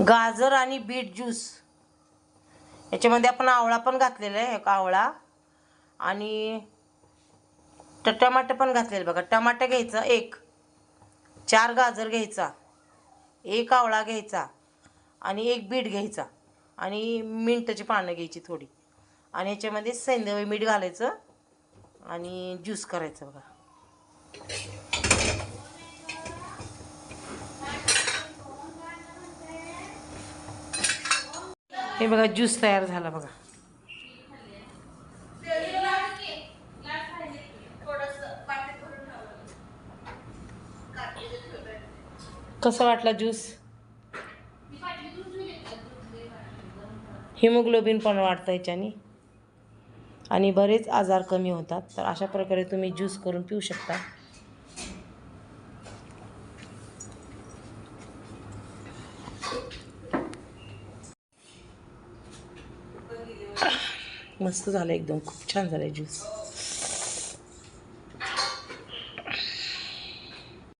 गाजर आणि bit juice. याच्यामध्ये आपण आवळा पण घातलेला आहे एक आवळा. आणि तर टमाटर पण घातलेलं बघा. टमाटर घ्यायचा एक. चार गाजर घ्यायचा. एक आवळा घ्यायचा. आणि एक बीट घ्यायचा. आणि मिंटाची पानं घ्यायची थोडी. आणि याच्यामध्ये सैंदवी मीठ घालायचं. आणि ज्यूस करायचं बघा. हे बघा ज्यूस तयार झाला बघा. कसं वाटला ज्यूस? हिमोग्लोबिन पण वाढतं याच्याने. आणि बरेच आजार कमी होतात. तर अशा प्रकारे तुम्ही ज्यूस करून पिऊ शकता. मस्त झालं एकदम. खूप छान झालं ज्यूस